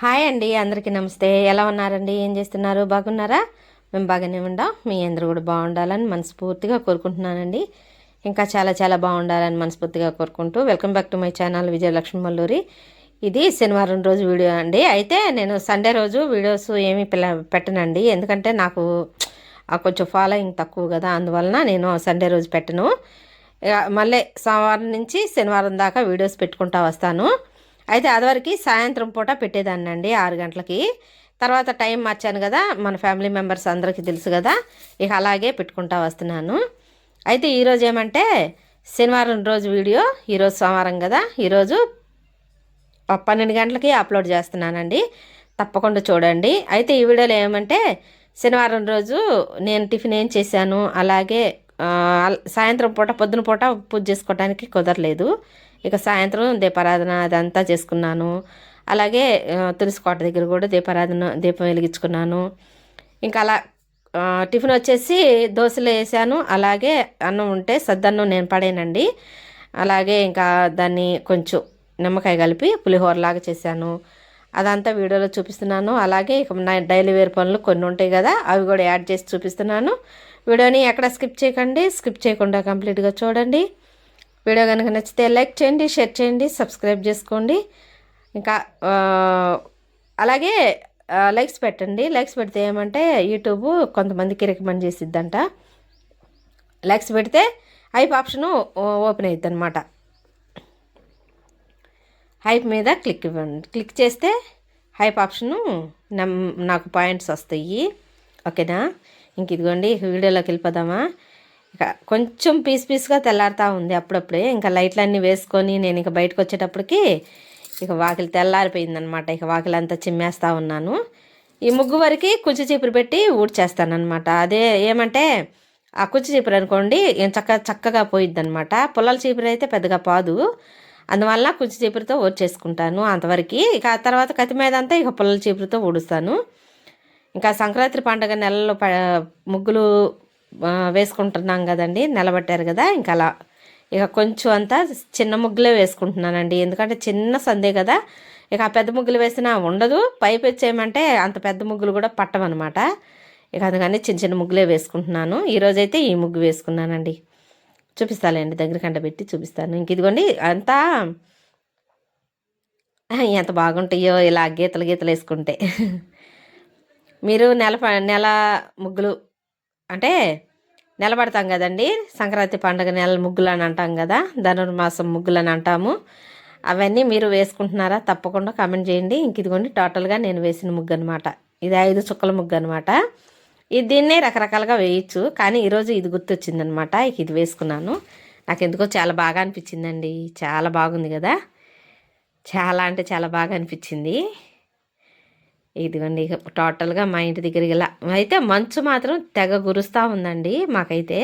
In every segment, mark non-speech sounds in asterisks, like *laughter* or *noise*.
Hi అండి అందరికీ నమస్తే. ఎలా ఉన్నారండి? ఏం చేస్తున్నారు? బాగున్నారా? మేము బాగానే ఉండాం. మీ అందరూ కూడా బాగుండాలని మనస్ఫూర్తిగా కోరుకుంటున్నానండి. ఇంకా చాలా చాలా బాగుండాలని మనస్ఫూర్తిగా కోరుకుంటూ welcome back to my channel Vijayalakshmi Malluri. ఇది శనివారం రోజు వీడియో అండి. అయితే నేను సండే రోజు వీడియోస్ ఏమీ పిల్ల పెట్టనండి. ఎందుకంటే నాకు ఆ కొంచెం ఫాలోయింగ్ తక్కువ కదా. అందువలన నేను సండే రోజు పెట్టను. ఇక మళ్ళీ సోమవారం నుంచి శనివారం దాకా వీడియోస్ పెట్టుకుంటా వస్తాను. అయితే అదివరకు సాయంత్రం పూట పెట్టేదాన్ని అండి ఆరు గంటలకి. తర్వాత టైం మార్చాను కదా మన ఫ్యామిలీ మెంబర్స్ అందరికీ తెలుసు కదా ఇక అలాగే పెట్టుకుంటా వస్తున్నాను. అయితే ఈరోజు ఏమంటే శనివారం రోజు వీడియో ఈరోజు సోమవారం కదా ఈరోజు పన్నెండు గంటలకి అప్లోడ్ చేస్తున్నానండి. తప్పకుండా చూడండి. అయితే ఈ వీడియోలో ఏమంటే శనివారం రోజు నేను టిఫిన్ ఏం చేశాను అలాగే సాయంత్రం పూట పొద్దున పూట పూజ చేసుకోవడానికి కుదరలేదు. ఇక సాయంత్రం దీపారాధన అదంతా చేసుకున్నాను. అలాగే తులసి కోట దగ్గర కూడా దీపారాధన దీపం వెలిగించుకున్నాను. ఇంకా అలా టిఫిన్ వచ్చేసి దోశలు వేసాను. అలాగే అన్నం ఉంటే సద్దన్నం నేను పడేనండి. అలాగే ఇంకా దాన్ని కొంచెం నిమ్మకాయ కలిపి పులిహోరలాగా చేశాను. అదంతా వీడియోలో చూపిస్తున్నాను. అలాగే ఇక నా డైలీ వేర్ పనులు కొన్ని ఉంటాయి కదా అవి కూడా యాడ్ చేసి చూపిస్తున్నాను. వీడియోని ఎక్కడ స్కిప్ చేయకండి. స్కిప్ చేయకుండా కంప్లీట్గా చూడండి. వీడియో కనుక నచ్చితే లైక్ చేయండి షేర్ చేయండి సబ్స్క్రైబ్ చేసుకోండి. ఇంకా అలాగే లైక్స్ పెట్టండి. లైక్స్ పెడితే ఏమంటే యూట్యూబ్ కొంతమందికి రికమెండ్ చేసిద్దంట. లైక్స్ పెడితే హైప్ ఆప్షను ఓపెన్ అవుతుంది అనమాట హైప్ మీద క్లిక్ ఇవ్వండి. క్లిక్ చేస్తే హైప్ ఆప్షను నాకు పాయింట్స్ వస్తాయి. ఓకేనా? ఇంక ఇదిగోండి వీడియోలోకి వెళ్ళిపోదామా? ఇక కొంచెం పీస్ పీస్గా తెల్లారుతూ ఉంది అప్పుడప్పుడే. ఇంకా లైట్లన్నీ వేసుకొని నేను ఇక బయటకు వచ్చేటప్పటికి ఇక వాకిలి తెల్లారిపోయిందనమాట ఇక వాకిలి అంతా చిమ్మేస్తూ ఉన్నాను. ఈ ముగ్గు వరకు కుచ్చి చీపురు పెట్టి ఊడ్చేస్తానమాట అదే ఏమంటే ఆ కుచ్చి చీపురు అనుకోండి చక్క చక్కగా పోయిద్ది అనమాట పుల్లల చీపురు అయితే పెద్దగా పాదు. అందువల్ల కుచ్చి చీపురుతో ఊడ్చేసుకుంటాను అంతవరకు. ఇక ఆ తర్వాత కత్తి మీద అంతా ఇక పుల్లల చీపురుతో ఊడుస్తాను. ఇంకా సంక్రాంతి పండుగ నెలలో ప ముగ్గులు వేసుకుంటున్నాం కదండి నిలబెట్టారు కదా ఇంకా అలా. ఇక కొంచెం అంతా చిన్న ముగ్గులే వేసుకుంటున్నానండి. ఎందుకంటే చిన్న సందే కదా ఇక ఆ పెద్ద ముగ్గులు వేసినా ఉండదు. పైపు వచ్చేయమంటే అంత పెద్ద ముగ్గులు కూడా పట్టమన్నమాట ఇక అందుకని చిన్న చిన్న ముగ్గులే వేసుకుంటున్నాను. ఈరోజైతే ఈ ముగ్గు వేసుకున్నానండి. చూపిస్తాలేండి దగ్గర కంట పెట్టి చూపిస్తాను. ఇంక ఇదిగోండి అంతా ఎంత బాగుంటాయో ఇలా గీతలు గీతలు వేసుకుంటే. మీరు నెల ప- నెల ముగ్గులు అంటే నిలబడతాం కదండి. సంక్రాంతి పండుగ నెల ముగ్గులు అని అంటాం కదా ధనుర్మాసం ముగ్గులు అని అంటాము. అవన్నీ మీరు వేసుకుంటున్నారా తప్పకుండా కామెంట్ చేయండి. ఇంక ఇదిగోండి టోటల్గా నేను వేసిన ముగ్గు అనమాట ఇది ఐదు చుక్కల ముగ్గు అనమాట ఇది దీన్నే రకరకాలుగా వేయచ్చు కానీ ఈరోజు ఇది గుర్తొచ్చిందనమాట ఇక ఇది వేసుకున్నాను. నాకు ఎందుకో చాలా బాగా అనిపించిందండి. చాలా బాగుంది కదా. చాలా అంటే చాలా బాగా అనిపించింది. ఇదిగోండి ఇక టోటల్గా మా ఇంటి దగ్గరికి ఇలా అయితే మంచు మాత్రం తెగ కురుస్తూ ఉందండి మాకైతే.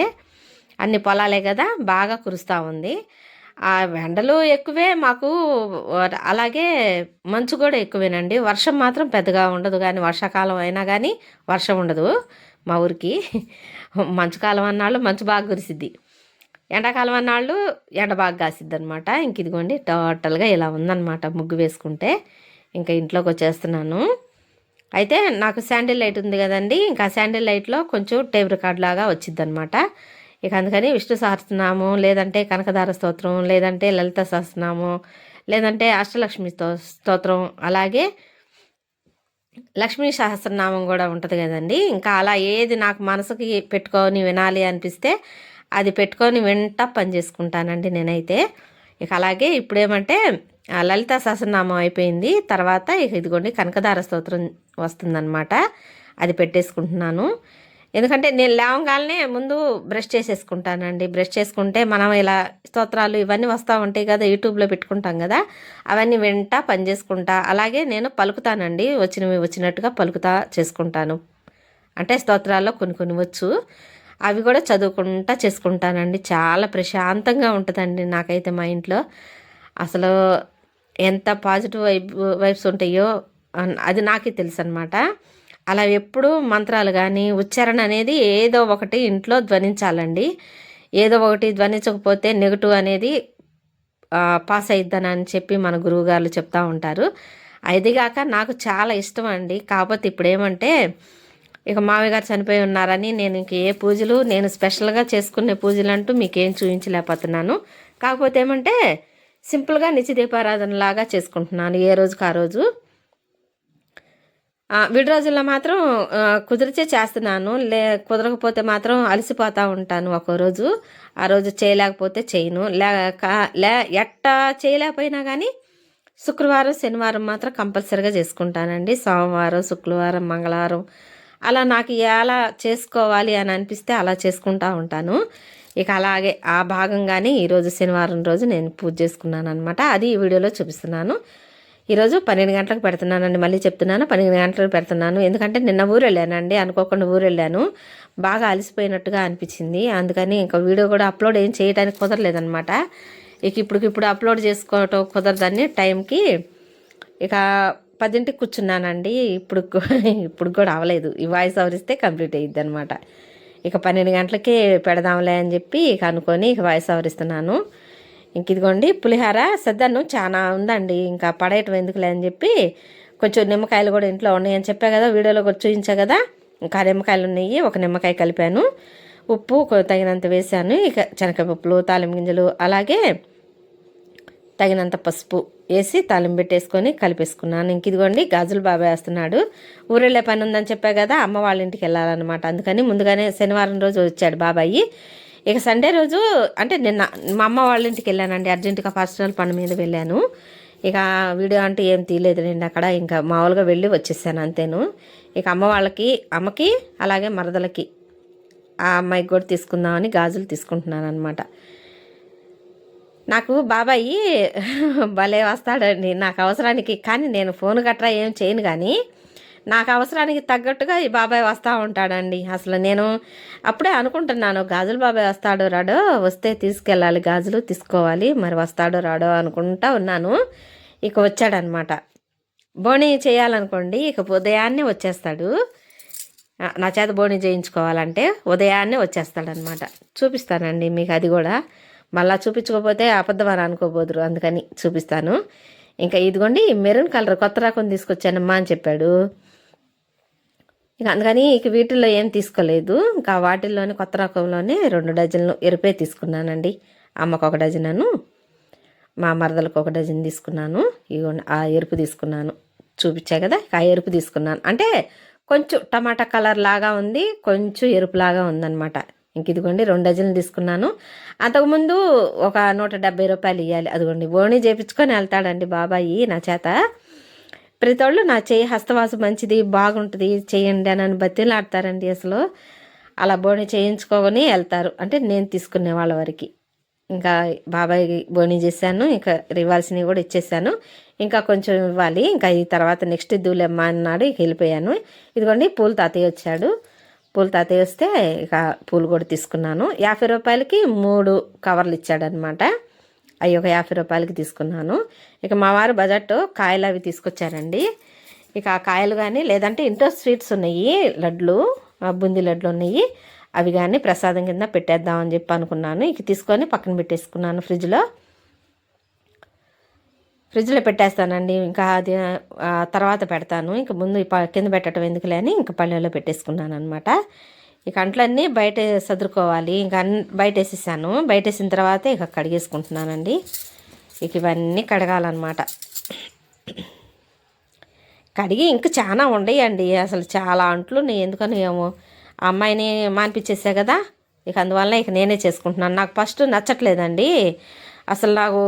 అన్ని పొలాలే కదా బాగా కురుస్తూ ఉంది. ఆ ఎండలు ఎక్కువే మాకు అలాగే మంచు కూడా ఎక్కువేనండి. వర్షం మాత్రం పెద్దగా ఉండదు కానీ వర్షాకాలం అయినా కానీ వర్షం ఉండదు మా ఊరికి. మంచు కాలం అన్నాళ్ళు మంచు బాగా కురిసిద్ది. ఎండాకాలం అన్నాళ్ళు ఎండ బాగా కాసిద్ది అనమాట ఇంక ఇదిగోండి టోటల్గా ఇలా ఉందన్నమాట ముగ్గు వేసుకుంటే. ఇంకా ఇంట్లోకి వచ్చేస్తున్నాను అయితే నాకు శాండిల్ లైట్ ఉంది కదండి ఇంకా శాండిల్ లైట్లో కొంచెం టేబుల్ రికార్డ్ లాగా వచ్చింది అనమాట ఇక అందుకని విష్ణు సహస్రనామం లేదంటే కనకదార స్తోత్రం లేదంటే లలిత సహస్రనామం లేదంటే అష్టలక్ష్మి sto- స్తోత్రం అలాగే లక్ష్మీ సహస్రనామం కూడా ఉంటుంది కదండి. ఇంకా అలా ఏది నాకు మనసుకి పెట్టుకొని వినాలి అనిపిస్తే అది పెట్టుకొని వెంట పని చేసుకుంటానండి నేనైతే. ఇక అలాగే ఇప్పుడేమంటే లలిత సహస్రనామం అయిపోయింది. తర్వాత ఇదిగోండి కనకదార స్తోత్రం వస్తుందన్నమాట. అది పెట్టేసుకుంటున్నాను. ఎందుకంటే నేను లేవగానే ముందు బ్రష్ చేసేసుకుంటానండి. బ్రష్ చేసుకుంటే మనం ఇలా స్తోత్రాలు ఇవన్నీ వస్తూ ఉంటాయి కదా యూట్యూబ్లో పెట్టుకుంటాం కదా అవన్నీ వింటా పని చేసుకుంటా. అలాగే నేను పలుకుతానండి. వచ్చినవి వచ్చినట్టుగా పలుకుతా చేసుకుంటాను. అంటే స్తోత్రాల్లో కొన్ని కొన్ని వచ్చు. అవి కూడా చదువుకుంటా చేసుకుంటానండి. చాలా ప్రశాంతంగా ఉంటుందండి నాకైతే మా ఇంట్లో. అసలు ఎంత పాజిటివ్ వైబ్ వైబ్స్ ఉంటాయో అన్- అది నాకే తెలుసు అనమాట అలా ఎప్పుడు మంత్రాలు కానీ ఉచ్చారణ అనేది ఏదో ఒకటి ఇంట్లో ధ్వనించాలండి. ఏదో ఒకటి ధ్వనించకపోతే నెగిటివ్ అనేది పాస్ అయిద్దని అని చెప్పి మన గురువుగారు చెప్తా ఉంటారు. అదిగాక నాకు చాలా ఇష్టం అండి కాకపోతే ఇప్పుడు ఏమంటే ఇక మామయ్య గారు చనిపోయి ఉన్నారని నేను ఇంక ఏ పూజలు నేను స్పెషల్గా చేసుకునే పూజలు అంటూ మీకేం చూపించలేకపోతున్నాను కాకపోతే ఏమంటే సింపుల్గా నిత్య దీపారాధన లాగా చేసుకుంటున్నాను ఏ రోజుకి ఆ రోజు. విడి రోజుల్లో మాత్రం కుదిరిచే చేస్తున్నాను లే కుదరకపోతే మాత్రం అలసిపోతూ ఉంటాను ఒక రోజు. ఆ రోజు చేయలేకపోతే చేయను. లేక లే ఎట్టా చేయలేకపోయినా కానీ శుక్రవారం శనివారం మాత్రం కంపల్సరీగా చేసుకుంటానండి. సోమవారం శుక్రవారం మంగళవారం అలా నాకు ఎలా చేసుకోవాలి అని అనిపిస్తే అలా చేసుకుంటూ ఉంటాను. ఇక అలాగే ఆ భాగంగానే ఈరోజు శనివారం రోజు నేను పూజ చేసుకున్నాను అనమాట అది ఈ వీడియోలో చూపిస్తున్నాను. ఈరోజు పన్నెండు గంటలకు పెడుతున్నానండి. మళ్ళీ చెప్తున్నాను పన్నెండు గంటలకు పెడుతున్నాను. ఎందుకంటే నిన్న ఊరు వెళ్ళానండి అనుకోకుండా ఊరు వెళ్ళాను బాగా అలసిపోయినట్టుగా అనిపించింది. అందుకని ఇంకా వీడియో కూడా అప్లోడ్ ఏం చేయడానికి కుదరలేదనమాట ఇక ఇప్పుడు ఇప్పుడు అప్లోడ్ చేసుకోవటం కుదరదని టైంకి ఇక పదింటికి కూర్చున్నానండి. ఇప్పుడు *laughs* ఇప్పుడు కూడా అవ్వలేదు ఈ వాయిస్ అవరిస్తే కంప్లీట్ అయ్యిద్ది అనమాట ఇక పన్నెండు గంటలకే పెడదాంలే అని చెప్పి ఇక అనుకొని ఇక వాయిస్ ఆవరిస్తున్నాను ఇంక ఇదిగోండి పులిహార సద్దను చాలా ఉందండి. ఇంకా పడేయటం ఎందుకులే అని చెప్పి కొంచెం నిమ్మకాయలు కూడా ఇంట్లో ఉన్నాయని చెప్పా కదా వీడియోలో కూడా చూపించా కదా. ఇంకా నిమ్మకాయలు ఉన్నాయి ఒక నిమ్మకాయ కలిపాను. ఉప్పు తగినంత వేసాను ఇక శనగపప్పులు తాలింపు గింజలు అలాగే తగినంత పసుపు వేసి తాలింపు పెట్టేసుకొని కలిపేసుకున్నాను. ఇంక ఇదిగోండి గాజులు బాబాయ్ వేస్తున్నాడు. ఊరెళ్ళే పని ఉందని చెప్పా కదా అమ్మ వాళ్ళ ఇంటికి వెళ్ళాలన్నమాట. అందుకని ముందుగానే శనివారం రోజు వచ్చాడు బాబాయి. ఇక సండే రోజు అంటే నిన్న మా అమ్మ వాళ్ళ ఇంటికి వెళ్ళానండి. అర్జెంటుగా పర్సనల్ పని మీద వెళ్ళాను. ఇక వీడియో అంటే ఏం తీయలేదు నేను అక్కడ. ఇంకా మామూలుగా వెళ్ళి వచ్చేసాను అంతేను. ఇక అమ్మ వాళ్ళకి అమ్మకి అలాగే మరదలకి ఆ అమ్మాయికి కూడా తీసుకుందామని గాజులు తీసుకుంటున్నాను అనమాట నాకు బాబాయి *laughs* భలే వస్తాడండి. నాకు అవసరానికి కానీ నేను ఫోన్ గట్రా ఏం చేయను కానీ నాకు అవసరానికి తగ్గట్టుగా ఈ బాబాయ్ వస్తూ ఉంటాడండి. అసలు నేను అప్పుడే అనుకుంటున్నాను గాజులు బాబాయ్ వస్తాడో రాడో వస్తే తీసుకెళ్ళాలి గాజులు తీసుకోవాలి మరి వస్తాడో రాడో అనుకుంటా ఉన్నాను. ఇక వచ్చాడనమాట. బోణి చేయాలనుకోండి ఇక ఉదయాన్నే వచ్చేస్తాడు. నా చేత బోణి చేయించుకోవాలంటే ఉదయాన్నే వచ్చేస్తాడనమాట. చూపిస్తానండి మీకు అది కూడా. మళ్ళా చూపించకపోతే అబద్ధం అని అనుకోబోదురు అందుకని చూపిస్తాను. ఇంకా ఇదిగోండి మెరూన్ కలర్ కొత్త రకం తీసుకొచ్చానమ్మా అని చెప్పాడు. ఇక అందుకని ఇక వీటిల్లో ఏం తీసుకోలేదు. ఇంకా వాటిల్లోనే కొత్త రకంలోనే రెండు డజన్లు ఎరుపే తీసుకున్నానండి. అమ్మకు ఒక డజనను మా మరదలకు ఒక డజన్ తీసుకున్నాను. ఇగోండి ఆ ఎరుపు తీసుకున్నాను. చూపించా కదా ఆ ఎరుపు తీసుకున్నాను. అంటే కొంచెం టమాటా కలర్ లాగా ఉంది కొంచెం ఎరుపు లాగా ఉందన్నమాట. ఇంక ఇదిగోండి రెండు డజన్లు తీసుకున్నాను. అంతకుముందు ఒక నూట డెబ్బై రూపాయలు ఇవ్వాలి అదిగోండి ఓణి చేపించుకొని వెళ్తాడండి బాబాయి నా చేత. ప్రతి వాళ్ళు నా చేయి హస్తవాసు మంచిది బాగుంటుంది చేయండి అని అని బతిలాడతారండి అసలు. అలా బోణి చేయించుకొని వెళ్తారు. అంటే నేను తీసుకునే వాళ్ళ వరకు. ఇంకా బాబాయ్ బోని చేశాను ఇంకా ఇవ్వాల్సినవి కూడా ఇచ్చేసాను ఇంకా కొంచెం ఇవ్వాలి. ఇంకా ఈ తర్వాత నెక్స్ట్ ఇద్దులేమ్మా అన్నాడు ఇక వెళ్ళిపోయాను. ఇదిగోండి పూలు తాతయ్య వచ్చాడు. పూలు తాతయ్య వస్తే ఇక పూలు కూడా తీసుకున్నాను. యాభై రూపాయలకి మూడు కవర్లు ఇచ్చాడనమాట అవి ఒక యాభై రూపాయలకి తీసుకున్నాను. ఇక మా వారు బజెట్ కాయలు అవి తీసుకొచ్చారండి. ఇక ఆ కాయలు కానీ లేదంటే ఇంట్లో స్వీట్స్ ఉన్నాయి లడ్లు ఆ బూందీ లడ్లు ఉన్నాయి అవి కానీ ప్రసాదం కింద పెట్టేద్దామని చెప్పి అనుకున్నాను. ఇక తీసుకొని పక్కన పెట్టేసుకున్నాను ఫ్రిడ్జ్లో. ఫ్రిడ్జ్లో పెట్టేస్తానండి. ఇంకా అది తర్వాత పెడతాను. ఇంక ముందు కింద పెట్టడం ఎందుకులే అని ఇంకా పళ్ళెలో పెట్టేసుకున్నాను అనమాట ఇక అంట్లన్నీ బయట సదురుకోవాలి. ఇంకా అన్ని బయట వేసేసాను బయట వేసిన తర్వాత ఇక కడిగేసుకుంటున్నానండి. ఇక ఇవన్నీ కడగాలన్నమాట. కడిగి ఇంక చాలా ఉండయండి. అసలు చాలా అంట్లు నేను ఎందుకని ఏమో. ఆ అమ్మాయిని మానిపించేసా కదా. ఇక అందువల్ల ఇక నేనే చేసుకుంటున్నాను. నాకు ఫస్ట్ నచ్చట్లేదండి. అసలు నాకు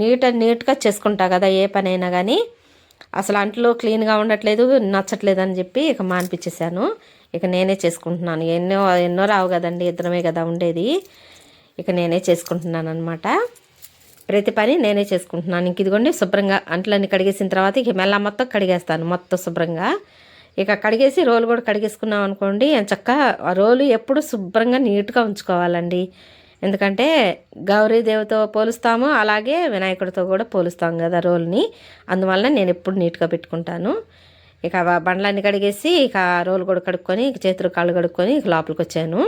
నీట్ నీట్గా చేసుకుంటా కదా ఏ పని అయినా కానీ అసలు అంట్లో క్లీన్గా ఉండట్లేదు నచ్చట్లేదు అని చెప్పి ఇక మానిపించేశాను ఇక నేనే చేసుకుంటున్నాను. ఎన్నో ఎన్నో రావు కదండి ఇద్దరమే కదా ఉండేది. ఇక నేనే చేసుకుంటున్నాను అనమాట ప్రతి పని నేనే చేసుకుంటున్నాను. ఇంక ఇదిగోండి శుభ్రంగా అంట్లన్నీ కడిగేసిన తర్వాత ఇక మెల్ల మొత్తం కడిగేస్తాను మొత్తం శుభ్రంగా. ఇక కడిగేసి రోలు కూడా కడిగేసుకున్నాం అనుకోండి చక్క ఆ రోలు ఎప్పుడు శుభ్రంగా నీట్గా ఉంచుకోవాలండి. ఎందుకంటే గౌరీదేవితో పోలుస్తాము అలాగే వినాయకుడితో కూడా పోలుస్తాం కదా రోల్ని. అందువల్ల నేను ఎప్పుడు నీట్గా పెట్టుకుంటాను. ఇక బండ్లన్నీ కడిగేసి ఇక రోలు కూడా కడుక్కొని ఇక చేతులు కాళ్ళు కడుక్కొని ఇక లోపలికి వచ్చాను.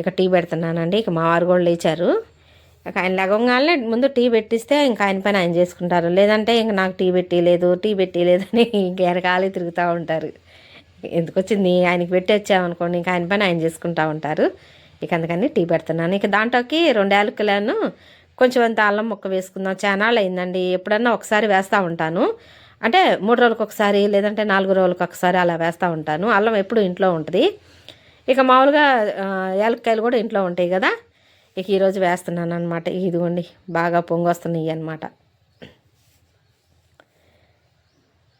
ఇక టీ పెడుతున్నానండి. ఇక మా వారు కూడా లేచారు. ఇక ఆయన లగంగానే ముందు టీ పెట్టిస్తే ఇంకా ఆయన పని ఆయన చేసుకుంటారు. లేదంటే ఇంక నాకు టీ పెట్టలేదు టీ పెట్టలేదు అని ఇంకెరకాలి తిరుగుతూ ఉంటారు. ఎందుకు వచ్చింది? ఆయనకి పెట్టి వచ్చామనుకోండి ఇంకా ఆయన పని ఆయన చేసుకుంటూ ఉంటారు. ఇక అందుకని టీ పెడుతున్నాను. ఇక దాంట్లోకి రెండు యాలకులను కొంచెం అంత అల్లం ముక్క వేసుకుందాం. చానాలు అయిందండి. ఎప్పుడన్నా ఒకసారి వేస్తూ ఉంటాను. అంటే మూడు రోజులకు ఒకసారి లేదంటే నాలుగు రోజులకు ఒకసారి అలా వేస్తూ ఉంటాను. అల్లం ఎప్పుడు ఇంట్లో ఉంటుంది. ఇక మామూలుగా యాలక్కాయలు కూడా ఇంట్లో ఉంటాయి కదా. ఇక ఈరోజు వేస్తున్నాను అనమాట ఇదిగోండి బాగా పొంగొస్తున్నాయి అనమాట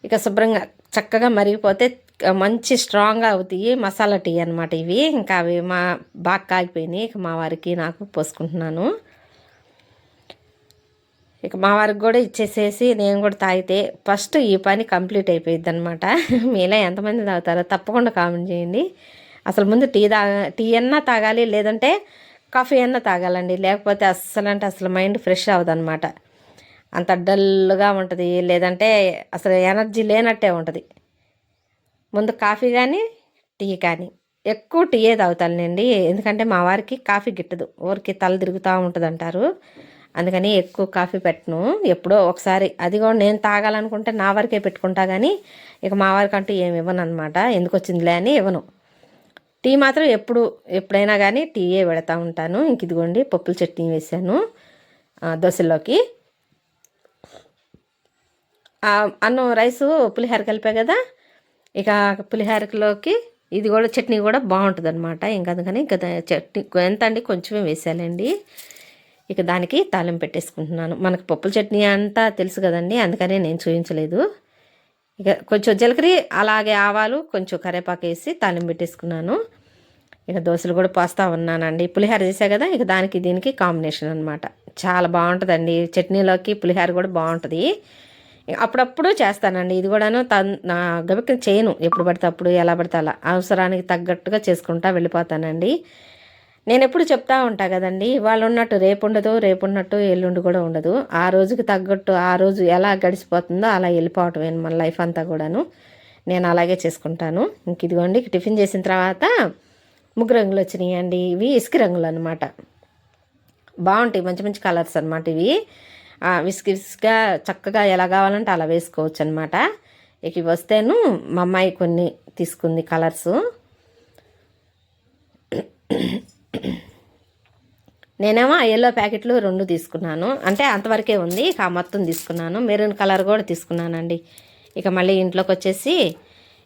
ఇక శుభ్రంగా చక్కగా మరిగిపోతే మంచి స్ట్రాంగ్గా అవుతాయి మసాలా టీ అనమాట ఇవి. ఇంకా అవి మా బాగా కాగిపోయినాయి. ఇక మా వారికి నాకు పోసుకుంటున్నాను. ఇక మా వారికి కూడా ఇచ్చేసేసి నేను కూడా తాగితే ఫస్ట్ ఈ పని కంప్లీట్ అయిపోయింది అనమాట *laughs* మీలా ఎంతమంది తాగుతారో తప్పకుండా కామెంట్ చేయండి. అసలు ముందు టీ తాగ టీ అన్నా తాగాలి లేదంటే కాఫీ అన్నా తాగాలండి. లేకపోతే అస్సలు అంటే అసలు మైండ్ ఫ్రెష్ అవ్వదన్నమాట. అంత డల్గా ఉంటుంది. లేదంటే అసలు ఎనర్జీ లేనట్టే ఉంటుంది. ముందు కాఫీ కానీ టీ కానీ ఎక్కువ టీయే తాగుతానండి ఎందుకంటే మా వారికి కాఫీ గిట్టదు. ఊరికి తల తిరుగుతూ ఉంటుంది అంటారు అందుకని ఎక్కువ కాఫీ పెట్టను. ఎప్పుడో ఒకసారి అది కూడా నేను తాగాలనుకుంటే నా వరకే పెట్టుకుంటా కానీ ఇక మా వారికి అంటూ ఏమి ఇవ్వను అనమాట ఎందుకు వచ్చిందిలే అని ఇవ్వను. టీ మాత్రం ఎప్పుడు ఎప్పుడైనా కానీ టీయే పెడతా ఉంటాను. ఇంక ఇదిగోండి పప్పుల చట్నీ వేసాను. దోశలోకి అన్నం రైసు పులిహోర కలిపా కదా? ఇక పులిహోరలోకి ఇది కూడా చట్నీ కూడా బాగుంటుంది అనమాట ఇంకా అందుకని ఇంకా చట్నీ ఎంత అండి కొంచెమే వేసాలండి ఇక దానికి తాళం పెట్టేసుకుంటున్నాను. మనకు పప్పుల చట్నీ అంతా తెలుసు కదండి అందుకనే నేను చూపించలేదు. ఇక కొంచెం జీలకర్ర అలాగే ఆవాలు కొంచెం కరివేపాకు వేసి తాళం పెట్టేసుకున్నాను. ఇక దోశలు కూడా పోస్తా ఉన్నానండి. పులిహోర చేసా కదా ఇక దానికి దీనికి కాంబినేషన్ అనమాట చాలా బాగుంటుందండి. చట్నీలోకి పులిహోర కూడా బాగుంటుంది. అప్పుడప్పుడు చేస్తానండి. ఇది కూడాను తన్ నా గబిక చేయను. ఎప్పుడు పడితే అప్పుడు ఎలా పడితే అలా. అవసరానికి తగ్గట్టుగా చేసుకుంటా వెళ్ళిపోతానండి. నేను ఎప్పుడు చెప్తా ఉంటా కదండి వాళ్ళు ఉన్నట్టు రేపు ఉండదు రేపు ఉన్నట్టు ఎల్లుండి కూడా ఉండదు. ఆ రోజుకి తగ్గట్టు ఆ రోజు ఎలా గడిచిపోతుందో అలా వెళ్ళిపోవటమే మన లైఫ్ అంతా కూడాను. నేను అలాగే చేసుకుంటాను. ఇంక ఇదిగోండి టిఫిన్ చేసిన తర్వాత ముగ్గు రంగులు వచ్చినాయి అండి ఇవి ఇసుక రంగులు అనమాట బాగుంటాయి. మంచి మంచి కలర్స్ అనమాట ఇవి. విసిగి విసుగా చక్కగా ఎలా కావాలంటే అలా వేసుకోవచ్చు అనమాట ఇక వస్తేను మా అమ్మాయి కొన్ని తీసుకుంది కలర్స్. నేనేమో ఎల్లో ప్యాకెట్లు రెండు తీసుకున్నాను. అంటే అంతవరకే ఉంది ఇక ఆ మొత్తం తీసుకున్నాను. మెరూన్ కలర్ కూడా తీసుకున్నానండి. ఇక మళ్ళీ ఇంట్లోకి వచ్చేసి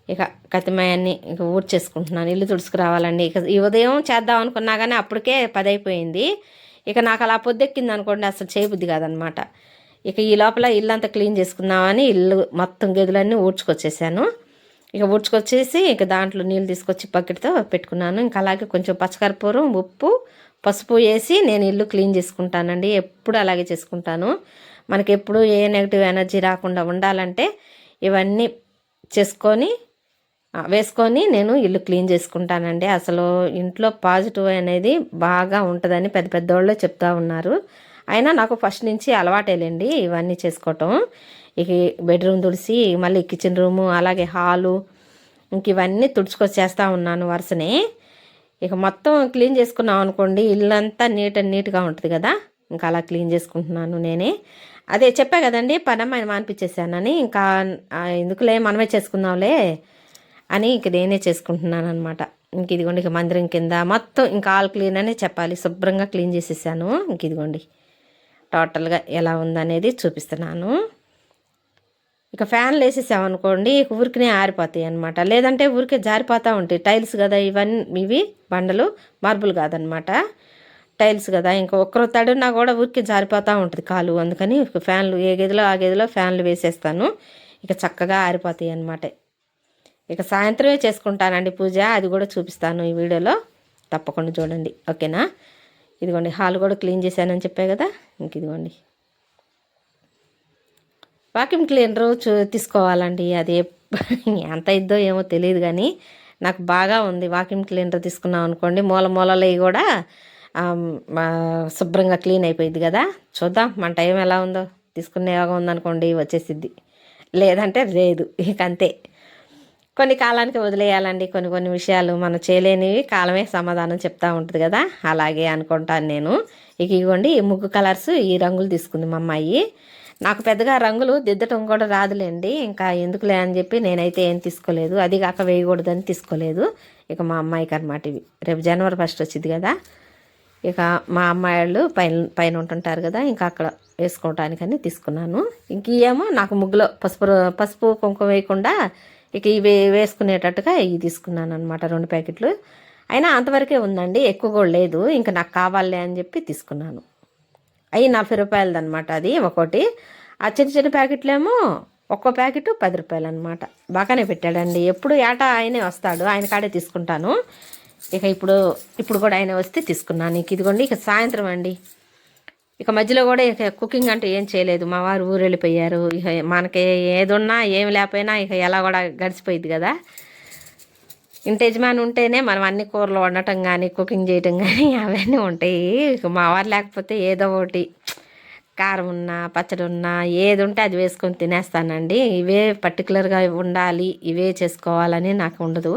ఇక కతిమయాన్ని ఇక ఊడ్చేసుకుంటున్నాను. ఇల్లు తుడుచుకురావాలండి. ఇక ఈ ఉదయం చేద్దాం అనుకున్నా కానీ అప్పటికే పది అయిపోయింది ఇక నాకు అలా పొద్దెక్కింది అనుకోండి అసలు చేయబుద్ధి కాదనమాట. ఇక ఈ లోపల ఇల్లు అంతా క్లీన్ చేసుకుందామని ఇల్లు మొత్తం గదులన్నీ ఊడ్చుకొచ్చేసాను. ఇక ఊడ్చుకొచ్చేసి ఇక దాంట్లో నీళ్ళు తీసుకొచ్చి బకెట్తో పెట్టుకున్నాను. ఇంకా అలాగే కొంచెం పచ్చకర్పూరం ఉప్పు పసుపు వేసి నేను ఇల్లు క్లీన్ చేసుకుంటానండి. ఎప్పుడు అలాగే చేసుకుంటాను. మనకి ఎప్పుడు ఏ నెగిటివ్ ఎనర్జీ రాకుండా ఉండాలంటే ఇవన్నీ చేసుకొని వేసుకొని నేను ఇల్లు క్లీన్ చేసుకుంటానండి. అసలు ఇంట్లో పాజిటివ్ అనేది బాగా ఉంటుందని పెద్ద పెద్దోళ్ళు చెప్తా ఉన్నారు. అయినా నాకు ఫస్ట్ నుంచి అలవాటేలేండి ఇవన్నీ చేసుకోవటం. ఇక బెడ్రూమ్ తుడిసి మళ్ళీ కిచెన్ రూము అలాగే హాలు ఇంక ఇవన్నీ తుడుచుకొచ్చేస్తా ఉన్నాను వరుసనే. ఇక మొత్తం క్లీన్ చేసుకున్నాం అనుకోండి ఇల్లంతా నీట్ అండ్ నీట్గా ఉంటుంది కదా. ఇంకా అలా క్లీన్ చేసుకుంటున్నాను నేనే. అదే చెప్పా కదండి పనమ్మాయిని మానిపించేసానని ఇంకా ఎందుకులే మనమే చేసుకుందాంలే. అని ఇంక నేనే చేసుకుంటున్నాను అనమాట ఇంక ఇదిగోండి ఇక మందిరం కింద మొత్తం ఇంకా ఆల్ క్లీన్ అనే చెప్పాలి. శుభ్రంగా క్లీన్ చేసేసాను. ఇంక ఇదిగోండి టోటల్గా ఎలా ఉందనేది చూపిస్తున్నాను. ఇక ఫ్యాన్లు వేసేసామనుకోండి ఇక ఊరికినే ఆరిపోతాయి అనమాట లేదంటే ఊరికే జారిపోతూ ఉంటాయి. టైల్స్ కదా ఇవన్నీ ఇవి బండలు మార్బుల్ కాదనమాట టైల్స్ కదా ఇంకా ఒక్కరు తడున్నా కూడా ఊరికే జారిపోతూ ఉంటుంది కాలు. అందుకని ఇక ఫ్యాన్లు ఏ గదిలో ఆ గదిలో ఫ్యాన్లు వేసేస్తాను. ఇక చక్కగా ఆరిపోతాయి అన్నమాట. ఇక సాయంత్రమే చేసుకుంటానండి పూజ. అది కూడా చూపిస్తాను ఈ వీడియోలో. తప్పకుండా చూడండి. ఓకేనా? ఇదిగోండి హాల్ కూడా క్లీన్ చేశానని చెప్పే కదా? ఇంక ఇదిగోండి. వాక్యూమ్ క్లీనరు చూ తీసుకోవాలండి. అది *laughs* ఎంత ఇద్దో ఏమో తెలియదు కానీ నాకు బాగా ఉంది వాక్యూమ్ క్లీనర్ తీసుకున్నాం అనుకోండి. మూల మూలలు కూడా శుభ్రంగా క్లీన్ అయిపోయింది కదా? చూద్దాం మన టైం ఎలా ఉందో. తీసుకునే యోగం ఉందనుకోండి వచ్చేసిద్ది. లేదంటే లేదు. ఇక అంతే. కొన్ని కాలానికి వదిలేయాలండి కొన్ని కొన్ని విషయాలు. మనం చేయలేనివి కాలమే సమాధానం చెప్తా ఉంటుంది కదా. అలాగే అనుకుంటాను నేను. ఇక ఇవ్వండి ఈ ముగ్గు కలర్స్ ఈ రంగులు తీసుకుంది మా అమ్మాయి. నాకు పెద్దగా రంగులు దిద్దటం కూడా రాదులేండి. ఇంకా ఎందుకులే అని చెప్పి నేనైతే ఏం తీసుకోలేదు. అది కాక వేయకూడదని తీసుకోలేదు. ఇక మా అమ్మాయికి అనమాట ఇవి. రేపు జనవరి ఫస్ట్ వచ్చింది కదా. ఇక మా అమ్మాయి వాళ్ళు పైన పైన ఉంటుంటారు కదా. ఇంకా అక్కడ వేసుకోవటానికని తీసుకున్నాను. ఇంకేమో నాకు ముగ్గులో పసుపు పసుపు కుంకుమ వేయకుండా ఇక ఇవి వేసుకునేటట్టుగా ఇవి తీసుకున్నాను అనమాట రెండు ప్యాకెట్లు. అయినా అంతవరకే ఉందండి ఎక్కువ కూడా లేదు. ఇంకా నాకు కావాలి అని చెప్పి తీసుకున్నాను. అవి నలభై రూపాయలది అనమాట అది ఒకటి. ఆ చిన్న చిన్న ప్యాకెట్లేమో ఒక్కో ప్యాకెట్ పది రూపాయలు అనమాట బాగానే పెట్టాడండి. ఎప్పుడు ఏటా ఆయనే వస్తాడు ఆయన కాడే తీసుకుంటాను. ఇక ఇప్పుడు ఇప్పుడు కూడా ఆయన వస్తే తీసుకున్నాను. ఇక ఇదిగోండి ఇక సాయంత్రం అండి. ఇక మధ్యలో కూడా ఇక కుకింగ్ అంటే ఏం చేయలేదు. మా వారు ఊరు వెళ్ళిపోయారు. ఇక మనకి ఏదున్నా ఏమి లేకపోయినా ఇక ఎలా కూడా గడిచిపోయింది కదా. ఇంటి యజమాని ఉంటేనే మనం అన్ని కూరలు వండటం కానీ కుకింగ్ చేయటం కానీ అవన్నీ ఉంటాయి. ఇక మా వారు లేకపోతే ఏదో ఒకటి కారం ఉన్నా పచ్చడి ఉన్నా ఏది ఉంటే అది వేసుకొని తినేస్తానండి. ఇవే పర్టికులర్గా ఉండాలి ఇవే చేసుకోవాలని నాకు ఉండదు.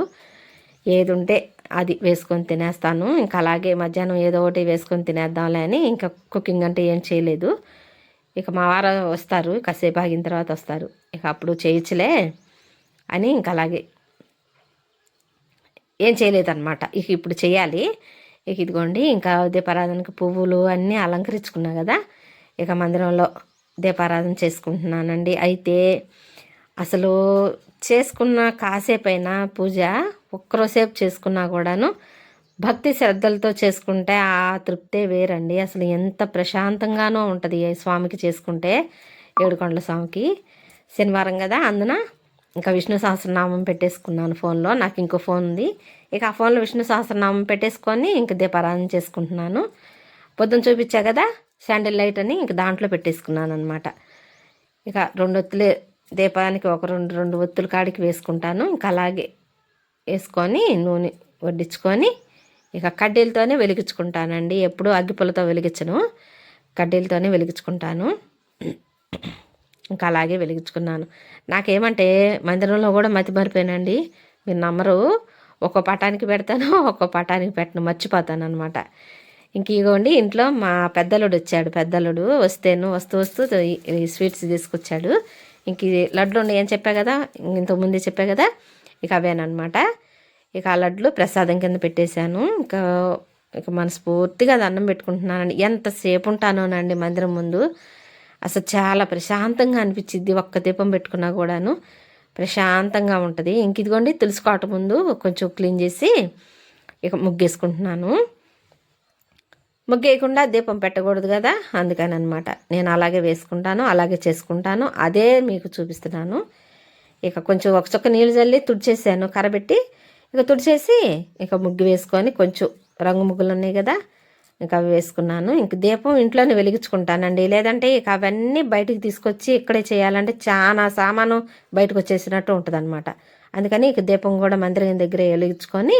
ఏది ఉంటే అది వేసుకొని తినేస్తాను. ఇంకా అలాగే మధ్యాహ్నం ఏదో ఒకటి వేసుకొని తినేద్దాంలే అని ఇంకా కుకింగ్ అంటే ఏం చేయలేదు. ఇక మా వారు వస్తారు కాసేపు ఆగిన తర్వాత వస్తారు. ఇక అప్పుడు చేయొచ్చులే అని ఇంకా అలాగే ఏం చేయలేదన్నమాట. ఇక ఇప్పుడు చేయాలి. ఇక ఇదిగోండి ఇంకా దీపారాధనకి పువ్వులు అన్నీ అలంకరించుకున్నా కదా ఇక మందిరంలో దీపారాధన చేసుకుంటున్నానండి. అయితే అసలు చేసుకున్న కాసేపైనా పూజ ఒక్కరోసేపు చేసుకున్నా కూడాను భక్తి శ్రద్ధలతో చేసుకుంటే ఆ తృప్తే వేరండి. అసలు ఎంత ప్రశాంతంగానో ఉంటుంది స్వామికి చేసుకుంటే ఏడుకొండల స్వామికి. శనివారం కదా అందున ఇంకా విష్ణు సహస్రనామం పెట్టేసుకున్నాను ఫోన్లో. నాకు ఇంకో ఫోన్ ఉంది. ఇక ఆ ఫోన్లో విష్ణు సహస్రనామం పెట్టేసుకొని ఇంక దీపారాధన చేసుకుంటున్నాను. పొద్దున చూపించా కదా శాండిల్ లైట్ అని ఇంక దాంట్లో పెట్టేసుకున్నాను అనమాట ఇక రెండు ఒత్తులే దీపానికి ఒక రెండు రెండు ఒత్తులు కాడికి వేసుకుంటాను. ఇంకా అలాగే వేసుకొని నూనె వడ్డించుకొని ఇక కడ్డీలతోనే వెలిగించుకుంటానండి. ఎప్పుడు అగ్గిపుల్లతో వెలిగించను. కడ్డీలతోనే వెలిగించుకుంటాను. ఇంకా అలాగే వెలిగించుకున్నాను. నాకేమంటే మందిరంలో కూడా మతి మరిపోయానండి. మీరు నమ్మరు. ఒక్కో పటానికి పెడతాను ఒక్కో పటానికి పెట్టను. మర్చిపోతాను అనమాట ఇంక ఇగోండి ఇంట్లో మా పెద్దలుడు వచ్చాడు. పెద్దలుడు వస్తేను వస్తూ వస్తూ ఈ స్వీట్స్ తీసుకొచ్చాడు. ఇంక లడ్లు ఉన్నాయి అని చెప్పా కదా ఇంతకుముందే చెప్పా కదా ఇక అవేనమాట ఇక ఆ లడ్లు ప్రసాదం కింద పెట్టేశాను. ఇంకా ఇక మనస్ఫూర్తిగా దండం పెట్టుకుంటున్నానండి. ఎంతసేపు ఉంటానోనండి మందిరం ముందు. అసలు చాలా ప్రశాంతంగా అనిపించింది ఒక్క దీపం పెట్టుకున్నా కూడాను. ప్రశాంతంగా ఉంటుంది. ఇంక ఇదిగోండి తెలుసుకోవటం ముందు కొంచెం క్లీన్ చేసి ఇక ముగ్గేసుకుంటున్నాను. ముగ్గేయకుండా దీపం పెట్టకూడదు కదా? అందుకని అనమాట నేను అలాగే వేసుకుంటాను అలాగే చేసుకుంటాను. అదే మీకు చూపిస్తున్నాను. ఇక కొంచెం ఒక చుక్క నీళ్ళు చల్లి తుడిచేసాను కరబెట్టి ఇక తుడిచేసి ఇక ముగ్గు వేసుకొని కొంచెం రంగు ముగ్గులు ఉన్నాయి కదా ఇంకా అవి వేసుకున్నాను. ఇంక దీపం ఇంట్లోనే వెలిగించుకుంటానండి. లేదంటే ఇక అవన్నీ బయటికి తీసుకొచ్చి ఇక్కడే చేయాలంటే చాలా సామాను బయటకు వచ్చేసినట్టు ఉంటుంది అనమాట అందుకని ఇక దీపం కూడా మందిరం దగ్గర వెలిగించుకొని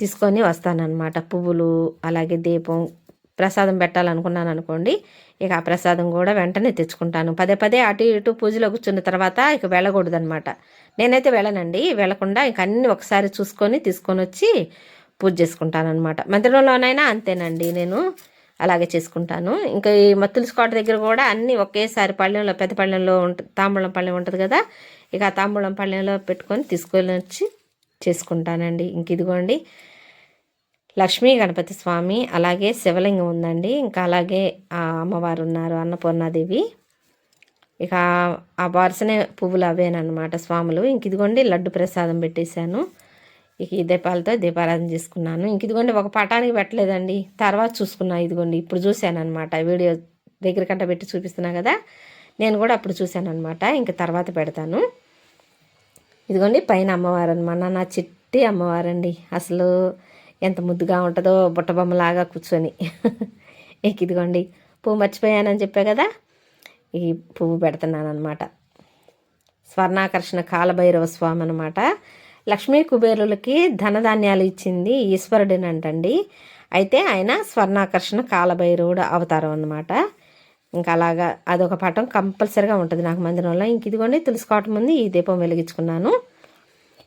తీసుకొని వస్తానన్నమాట. పువ్వులు అలాగే దీపం ప్రసాదం పెట్టాలనుకున్నాను అనుకోండి ఇక ఆ ప్రసాదం కూడా వెంటనే తెచ్చుకుంటాను. పదే పదే అటు ఇటు పూజలో కూర్చున్న తర్వాత ఇక వెళ్ళకూడదు అనమాట నేనైతే వెళ్ళనండి. వెళ్ళకుండా ఇంక అన్నీ ఒకసారి చూసుకొని తీసుకొని వచ్చి పూజ చేసుకుంటాను అనమాట మందిరంలోనైనా అంతేనండి. నేను అలాగే చేసుకుంటాను. ఇంకా ఈ మత్తుల దగ్గర కూడా అన్నీ ఒకేసారి పళ్ళెంలో పెద్ద పళ్ళెంలో ఉంటుంది తాంబూలం పళ్ళెం ఉంటుంది కదా ఇక ఆ తాంబూలం పళ్ళెంలో పెట్టుకొని తీసుకొని వచ్చి చేసుకుంటానండి. ఇంక ఇదిగోండి లక్ష్మీ గణపతి స్వామి అలాగే శివలింగం ఉందండి. ఇంకా అలాగే ఆ అమ్మవారు ఉన్నారు అన్నపూర్ణాదేవి. ఇక ఆ వరుసనే పువ్వులు అవేనమాట స్వాములు. ఇంక ఇదిగోండి లడ్డు ప్రసాదం పెట్టేశాను. ఇక ఈ దీపాలతో దీపారాధన చేసుకున్నాను. ఇంక ఇదిగోండి ఒక పటానికి పెట్టలేదండి. తర్వాత చూసుకున్నా ఇదిగోండి. ఇప్పుడు చూశాను అనమాట వీడియో దగ్గర కంట పెట్టి చూపిస్తున్నా కదా. నేను కూడా అప్పుడు చూశాను అనమాట ఇంక తర్వాత పెడతాను. ఇదిగోండి పైన అమ్మవారు అనమాట నా చిట్టి అమ్మవారండి. అసలు ఎంత ముద్దుగా ఉంటుందో బుట్టబొమ్మలాగా కూర్చొని. ఇక ఇదిగోండి పువ్వు మర్చిపోయానని చెప్పా కదా? ఈ పువ్వు పెడుతున్నాను అనమాట స్వర్ణాకర్షణ కాలభైరవ స్వామి అనమాట లక్ష్మీ కుబేరులకి ధనధాన్యాలు ఇచ్చింది ఈశ్వరుడినంటండి. అయితే ఆయన స్వర్ణాకర్షణ కాలభైరవుడు అవతారం అనమాట ఇంకా అలాగా అదొక పాఠం కంపల్సరిగా ఉంటుంది నాకు మందిరంలో. ఇంక ఇదిగోండి తెలుసుకోవటం ముందు ఈ దీపం వెలిగించుకున్నాను.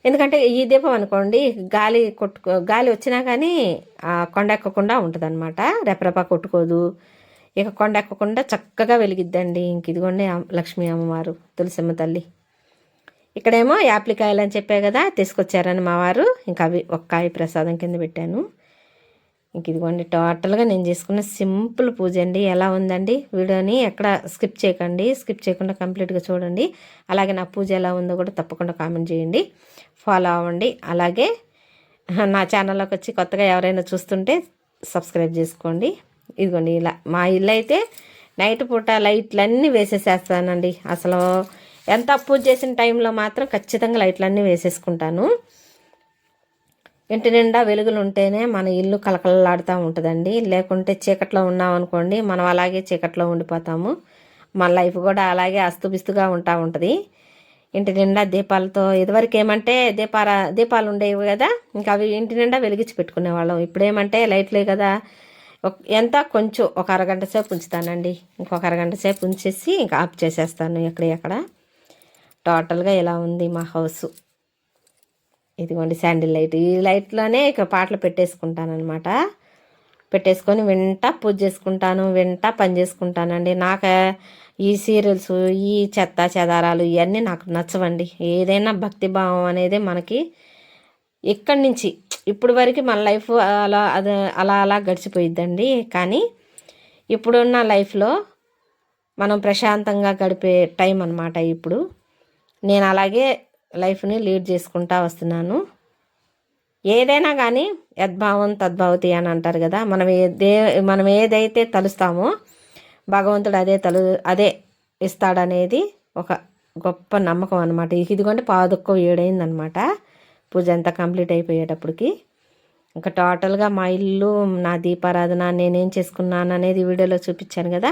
ఎందుకంటే ఈ దీపం అనుకోండి గాలి కొట్టుకో గాలి వచ్చినా కానీ ఆ కొండ ఎక్కకుండా ఉంటుంది అనమాట రెపరెప కొట్టుకోదు. ఇక కొండ ఎక్కకుండా చక్కగా వెలిగిద్దండి. ఇంక ఇదిగోండి లక్ష్మీ అమ్మవారు తులసమ్మ తల్లి. ఇక్కడేమో యాప్లికాయలు అని చెప్పే కదా తీసుకొచ్చారని మా వారు. ఇంకా అవి ఒక్కాయి ప్రసాదం కింద పెట్టాను. ఇంక ఇదిగోండి టోటల్గా నేను చేసుకున్న సింపుల్ పూజ అండి. ఎలా ఉందండి? వీడియోని ఎక్కడ స్కిప్ చేయకండి. స్కిప్ చేయకుండా కంప్లీట్గా చూడండి. అలాగే నా పూజ ఎలా ఉందో కూడా తప్పకుండా కామెంట్ చేయండి. ఫాలో అవ్వండి. అలాగే నా ఛానల్లోకి వచ్చి కొత్తగా ఎవరైనా చూస్తుంటే సబ్స్క్రైబ్ చేసుకోండి. ఇదిగోండి ఇలా మా ఇల్లు అయితే నైట్ పూట లైట్లన్నీ వేసేసేస్తానండి. అసలు ఎంత పూజ చేసిన టైంలో మాత్రం ఖచ్చితంగా లైట్లన్నీ వేసేసుకుంటాను. ఇంటి నిండా వెలుగులు ఉంటేనే మన ఇల్లు కలకలలాడుతూ ఉంటుందండి. లేకుంటే చీకట్లో ఉన్నామనుకోండి మనం అలాగే చీకట్లో ఉండిపోతాము. మన లైఫ్ కూడా అలాగే అస్తుబిస్తుగా ఉంటా ఉంటుంది. ఇంటి నిండా దీపాలతో ఇదివరకు ఏమంటే దీపాల దీపాలు ఉండేవి కదా ఇంకా అవి ఇంటి నిండా వెలిగించి పెట్టుకునేవాళ్ళం. ఇప్పుడు ఏమంటే లైట్లే కదా. ఎంత కొంచెం ఒక అరగంట సేపు ఉంచుతానండి. ఇంకొక అరగంట సేపు ఉంచేసి ఇంకా ఆఫ్ చేసేస్తాను ఎక్కడ ఎక్కడ టోటల్గా ఇలా ఉంది మా హౌస్. ఇదిగోండి శాండిల్ లైట్. ఈ లైట్లోనే ఇక పాటలు పెట్టేసుకుంటాను అనమాట పెట్టేసుకొని వెంట పూజ చేసుకుంటాను వెంట పని చేసుకుంటానండి. నాకు ఈ సీరియల్స్ ఈ చెత్త చెదారాలు ఇవన్నీ నాకు నచ్చవండి. ఏదైనా భక్తి భావం అనేది మనకి ఇక్కడి నుంచి ఇప్పుడు వరకు మన లైఫ్ అలా అది అలా అలా గడిచిపోయిద్దండి. కానీ ఇప్పుడున్న లైఫ్లో మనం ప్రశాంతంగా గడిపే టైం అన్నమాట ఇప్పుడు. నేను అలాగే లైఫ్ని లీడ్ చేసుకుంటా వస్తున్నాను. ఏదైనా కానీ యద్భావం తద్భావతి అని అంటారు కదా మనం ఏదే మనం ఏదైతే తలుస్తామో భగవంతుడు అదే తలు అదే ఇస్తాడనేది ఒక గొప్ప నమ్మకం అనమాట ఇదిగోండి పాదుక్కో ఏడైందనమాట పూజ అంతా కంప్లీట్ అయిపోయేటప్పటికి. ఇంకా టోటల్గా మా ఇల్లు నా దీపారాధన నేనేం చేసుకున్నాను అనేది వీడియోలో చూపించాను కదా.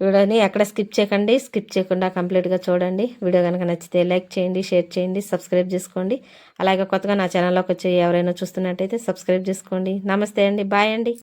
వీడియోని ఎక్కడ స్కిప్ చేయకండి స్కిప్ చేయకుండా కంప్లీట్గా చూడండి. వీడియో కనుక నచ్చితే లైక్ చేయండి షేర్ చేయండి సబ్స్క్రైబ్ చేసుకోండి. అలాగే కొత్తగా నా ఛానల్లోకి వచ్చి ఎవరైనా చూస్తున్నట్టయితే సబ్స్క్రైబ్ చేసుకోండి. నమస్తే అండి బాయ్ అండి.